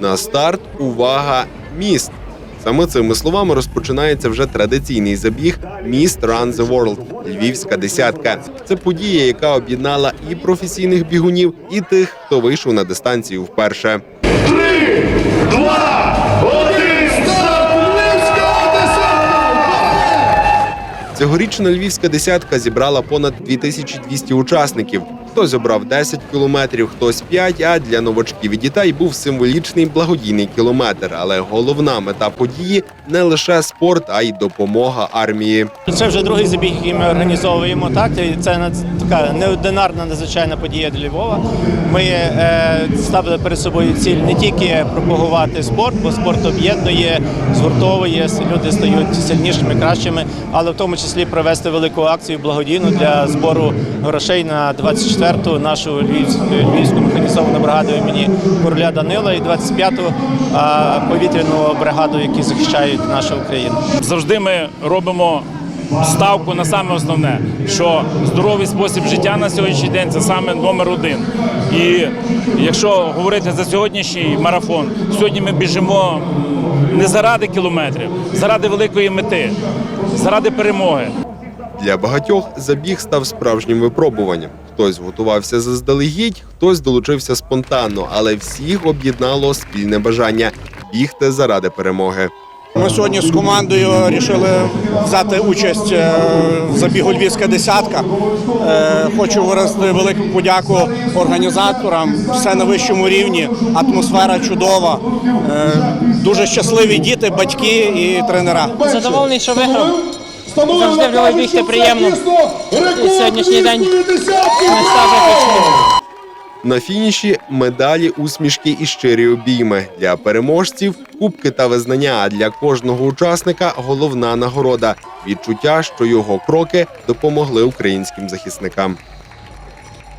На старт увага міст. Саме цими словами розпочинається вже традиційний забіг Міст Run the World Львівська десятка. Це подія, яка об'єднала і професійних бігунів, і тих, хто вийшов на дистанцію вперше. Три, два, Цьогорічна львівська десятка зібрала понад 2200 учасників. Хтось обрав 10 кілометрів, хтось 5, а для новачків і дітей був символічний благодійний кілометр. Але головна мета події не лише спорт, а й допомога армії. Це вже другий забіг, який ми організовуємо. Так і це така неординарна надзвичайна подія для Львова. Ми е, ставили перед собою ціль не тільки пропагувати спорт, бо спорт об'єднує, згуртовує, люди стають сильнішими, кращими, але в тому числі провести велику акцію благодійну для збору грошей на 24-ту нашу львівську, львівську механізовану бригаду імені короля Данила і 25-ту а, повітряну бригаду, які захищають нашу Україну. Завжди ми робимо ставку на саме основне, що здоровий спосіб життя на сьогоднішній день це саме номер один. І якщо говорити за сьогоднішній марафон, сьогодні ми біжимо не заради кілометрів, заради великої мети, заради перемоги. Для багатьох забіг став справжнім випробуванням. Хтось готувався заздалегідь, хтось долучився спонтанно, але всіх об'єднало спільне бажання бігти заради перемоги. Ми сьогодні з командою вирішили взяти участь е, в забігу Львівська десятка. Е, Хочу виразити велику подяку організаторам. Все на вищому рівні, атмосфера чудова. Е, Дуже щасливі діти, батьки і тренера. Задоволений, що виграв. Завжди в бігти приємно. І сьогоднішній день не став. На фініші медалі, усмішки і щирі обійми для переможців, кубки та визнання. А для кожного учасника головна нагорода відчуття, що його кроки допомогли українським захисникам.